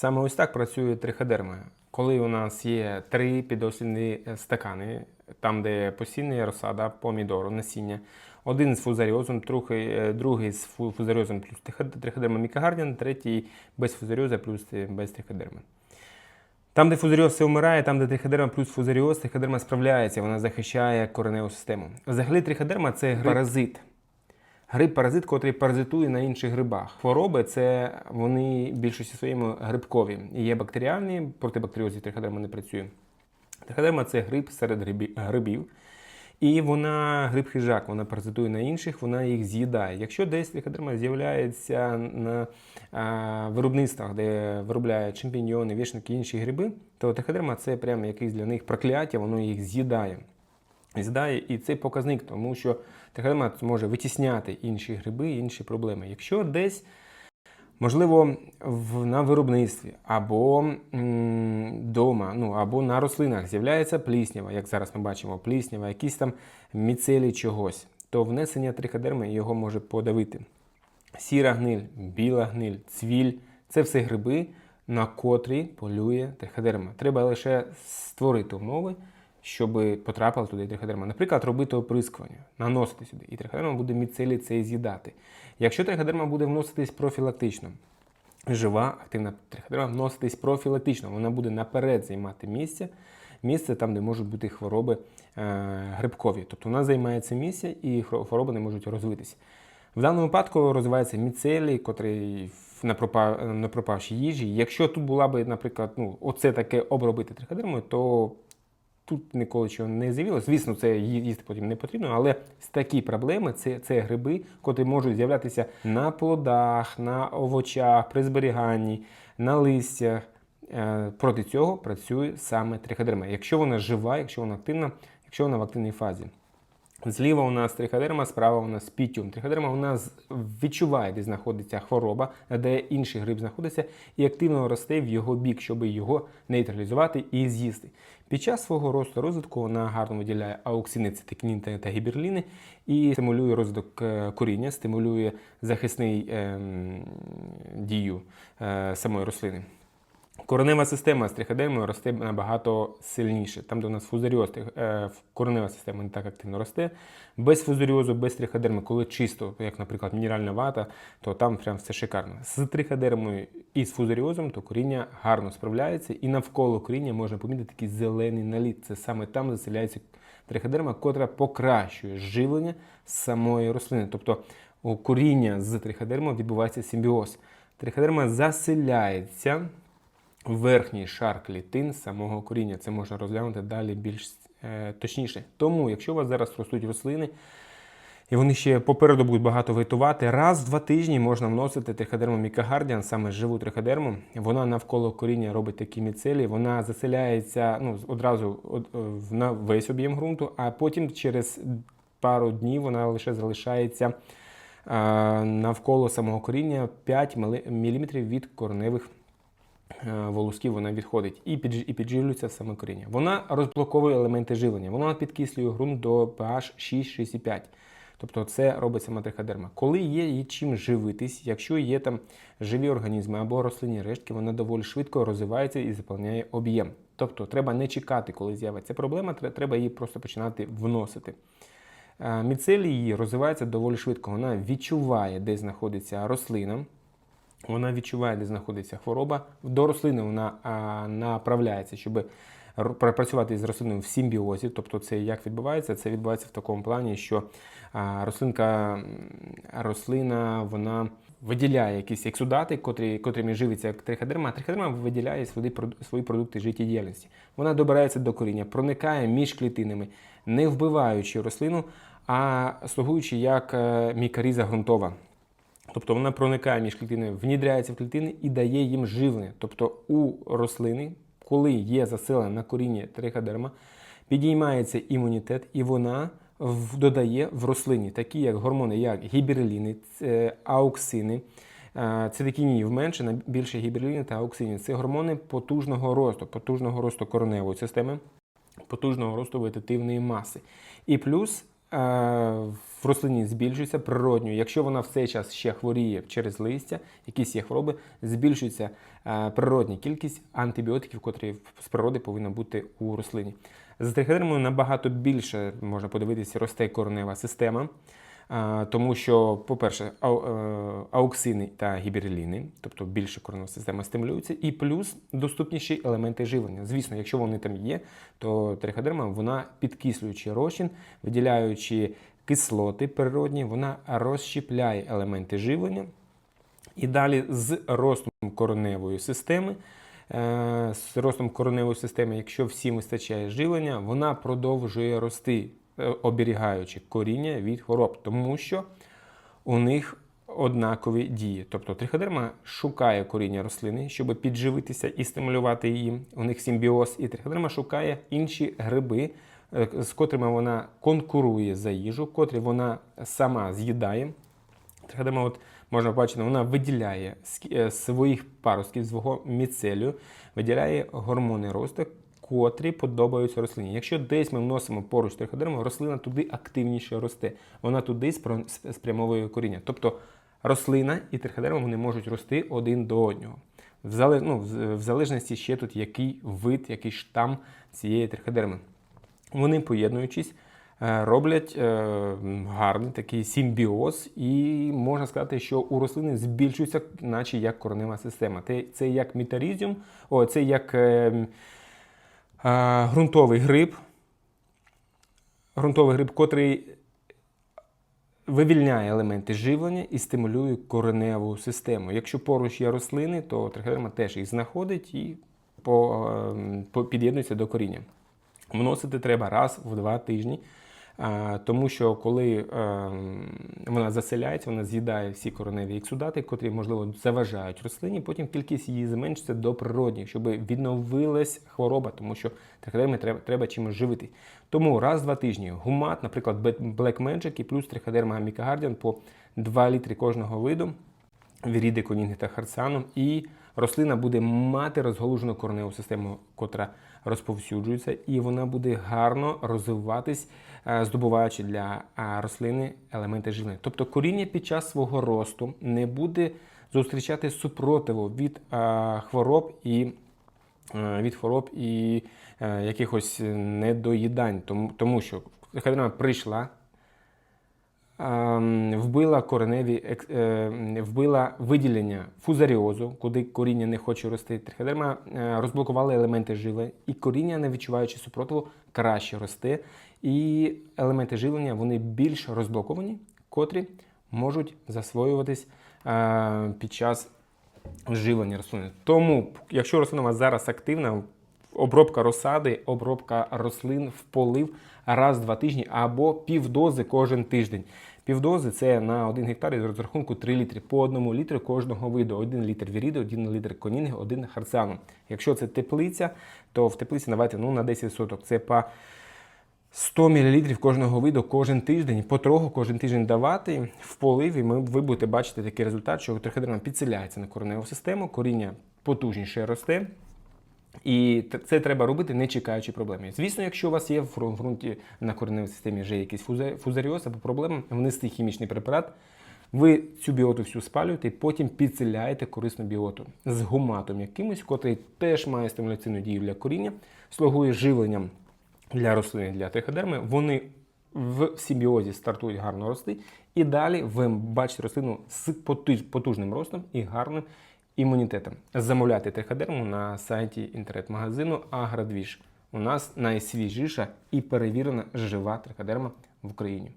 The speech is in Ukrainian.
Саме ось так працює триходерма. Коли у нас є три підослідні е, стакани, там, де постійна розсада помідору, насіння, один з фузаріозом, другий, е, з фу- фузаріозом плюс трихо- триходерма мікагардіан, третій без фузаріоза плюс е, без триходерми. Там, де фузаріоз все вмирає, там, де триходерма плюс фузаріоз, триходерма справляється, вона захищає кореневу систему. Взагалі, триходерма це гриб паразит. Котрий паразитує на інших грибах. Хвороби це вони більшості своєму грибкові. Є бактеріальні, проти бактеріозів триходерма не працює. Триходерма це гриб серед грибів. І вона гриб-хижак, вона паразитує на інших, вона їх з'їдає. Якщо десь триходерма з'являється на а, виробництвах, де виробляють чемпіньйони, вішники, інші гриби, то триходерма це прямо якесь для них прокляття, воно їх з'їдає. З'їдає, і це показник, тому що триходерма може витісняти інші гриби, інші проблеми. Якщо десь Можливо, в, на виробництві або вдома, ну або на рослинах з'являється пліснява, як зараз ми бачимо, пліснява, якісь там міцелі чогось, то внесення триходерми його може подавити. Сіра гниль, біла гниль, цвіль це все гриби, на котрі полює триходерма. Треба лише створити умови, щоб потрапила туди триходерма. Наприклад, робити оприскування, наносити сюди, і триходерма буде міцелі це з'їдати. Якщо триходерма буде вноситись профілактично, жива активна триходерма вноситись профілактично, вона буде наперед займати місце, місце там, де можуть бути хвороби е, грибкові. Тобто вона займається місце і хвороби не можуть розвитися. В даному випадку розвивається міцелій, котрий на, пропа, на пропавшій їжі. Якщо тут була би, наприклад, ну, оце таке обробити триходермою, то тут ніколи чого не з'явилося. Звісно, це їсти потім не потрібно, але такі проблеми це, це гриби, котрі можуть з'являтися на плодах, на овочах, при зберіганні, на листях. Е, Проти цього працює саме триходерма. Якщо вона жива, якщо вона активна, якщо вона в активній фазі. Зліва у нас триходерма, справа у нас пітюм. Триходерма у нас відчуває, де знаходиться хвороба, де інший гриб знаходиться, і активно росте в його бік, щоб його нейтралізувати і з'їсти. Під час свого росту розвитку вона гарно виділяє ауксини, цитокінін та- та гіберліни і стимулює розвиток е, коріння, стимулює захисний ем, дію е, самої рослини. Коренева система з триходермою росте набагато сильніше. Там, де у нас фузаріоз, трих- е, коренева система не так активно росте. Без фузаріозу, без триходерми, коли чисто, як, наприклад, мінеральна вата, то там прям все шикарно. З триходермою і з фузаріозом, то коріння гарно справляється, і навколо коріння можна помітити такий зелений наліт. Це саме там заселяється триходерма, котра покращує живлення самої рослини. Тобто у коріння з триходермою відбувається симбіоз. Триходерма заселяється верхній шар клітин самого коріння. Це можна розглянути далі більш е, точніше. Тому, якщо у вас зараз ростуть рослини, і вони ще попереду будуть багато вейтувати, раз в два тижні можна вносити триходерму мікагардіан, саме живу триходерму. Вона навколо коріння робить такі міцелі, вона заселяється ну, одразу од- е, на весь об'єм ґрунту, а потім через пару днів вона лише залишається е, навколо самого коріння 5 мм від кореневих е, волосків вона відходить і, і підживлюється саме коріння. Вона розблоковує елементи живлення. Вона підкислює ґрунт до pH 6-6,5. Тобто це робить сама триходерма. Коли є їй чим живитись, якщо є там живі організми або рослинні рештки, вона доволі швидко розвивається і заповняє об'єм. Тобто треба не чекати, коли з'явиться проблема, треба її просто починати вносити. Е, Міцелій її розвивається доволі швидко. Вона відчуває, де знаходиться рослина. Вона відчуває, де знаходиться хвороба. До рослини вона а, направляється, щоб працювати з рослиною в симбіозі. Тобто, це як відбувається? Це відбувається в такому плані, що а, рослинка, рослина вона виділяє якісь ексудати, котрі, котрими живиться як триходерма, а триходерма виділяє свої, свої продукти життєдіяльності. Вона добирається до коріння, проникає між клітинами, не вбиваючи рослину, а слугуючи як е, мікоріза ґрунтова. Тобто вона проникає між клітинами, внідряється в клітини і дає їм живлення. Тобто у рослини, коли є заселення на коріння триходерма, підіймається імунітет, і вона додає в рослині такі як гормони, як гіберліни, ц- ауксини. е, Цитокінів менше, на більше гіберліни та ауксинів. Це гормони потужного росту, потужного росту кореневої системи, потужного росту вегетативної маси. І плюс е, в в рослині збільшується природньо. Якщо вона в цей час ще хворіє через листя, якісь є хвороби, збільшується е, природня кількість антибіотиків, котрі з природи повинна бути у рослині. З трихедермою набагато більше можна подивитися, росте коренева система. Тому що, по-перше, е, ауксини та гібереліни, тобто більше коренева система стимулюється, і плюс доступніші елементи живлення. Звісно, якщо вони там є, то триходерма вона підкислюючи розчин, виділяючи кислоти природні, вона розщепляє елементи живлення. І далі з ростом кореневої системи, е, з ростом кореневої системи, якщо всім вистачає живлення, вона продовжує рости, оберігаючи коріння від хвороб, тому що у них однакові дії. Тобто триходерма шукає коріння рослини, щоб підживитися і стимулювати її. У них симбіоз, і триходерма шукає інші гриби, е, з котрими вона конкурує за їжу, котрі вона сама з'їдає. Триходерма, от можна побачити, вона виділяє е, своїх паростків, свого міцелію, виділяє гормони росту, котрі подобаються рослині. Якщо десь ми вносимо поруч триходерму, рослина туди активніше росте. Вона туди спрямовує коріння. Тобто рослина і триходерма вони можуть рости один до одного. В, залеж... ну, в залежності ще тут який вид, який штам цієї триходерми. Вони поєднуючись, е, роблять е, гарний такий симбіоз, і можна сказати, що у рослини збільшується, наче як коренева система. Те- Це як метарізіум, о, це як е, е, ґрунтовий гриб, ґрунтовий гриб, котрий вивільняє елементи живлення і стимулює кореневу систему. Якщо поруч є рослини, то трихерма теж їх знаходить і по, ем, по- під'єднується до коріння. Вносити треба раз в два тижні, тому що коли ем, вона заселяється, вона з'їдає всі кореневі ексудати, котрі, можливо, заважають рослині, потім кількість її зменшиться до природніх, щоб відновилась хвороба, тому що трихадерми треба, треба чимось живити. Тому раз два тижні гумат, наприклад, Black Magic і плюс триходерма Мікагардіан по 2 літри кожного виду віріди, конінги та харцану, і рослина буде мати розголужену кореневу систему, котра розповсюджується, і вона буде гарно розвиватись, е, здобуваючи для е, рослини елементи живлення. Тобто коріння під час свого росту не буде зустрічати супротиву від е, хвороб і від хвороб і якихось недоїдань, тому, що триходерма прийшла, вбила кореневі, е, вбила виділення фузаріозу, куди коріння не хоче рости. Триходерма е, розблокувала елементи живлення, і коріння, не відчуваючи супротиву, краще росте. І елементи живлення вони більш розблоковані, котрі можуть засвоюватись е, під час живлення рослини. Тому, якщо рослина у вас зараз активна, обробка розсади, обробка рослин в полив раз в два тижні або півдози кожен тиждень. Півдози це на 1 гектар із розрахунку 3 літри по одному літру кожного виду. 1 літр віріди, 1 літр конінги, 1 харцану. Якщо це теплиця, то в теплиці давайте ну, на 10 соток. Це по 100 мл кожного виду кожен тиждень, потроху кожен тиждень давати в поливі, ми, ви будете бачити такий результат, що триходерма підселяється на кореневу систему, коріння потужніше росте. І це треба робити, не чекаючи проблеми. Звісно, якщо у вас є в ґрунті на кореневій системі вже якийсь фузаріоз або проблема, внести хімічний препарат, ви цю біоту всю спалюєте і потім підселяєте корисну біоту з гуматом якимось, котрий теж має стимуляційну дію для коріння, слугує живленням для рослини, для триходерми. Вони в симбіозі стартують гарно рости, і далі ви бачите рослину з потужним ростом і гарним імунітетом. Замовляйте триходерму на сайті інтернет-магазину Аградвіж. У нас найсвіжіша і перевірена жива триходерма в Україні.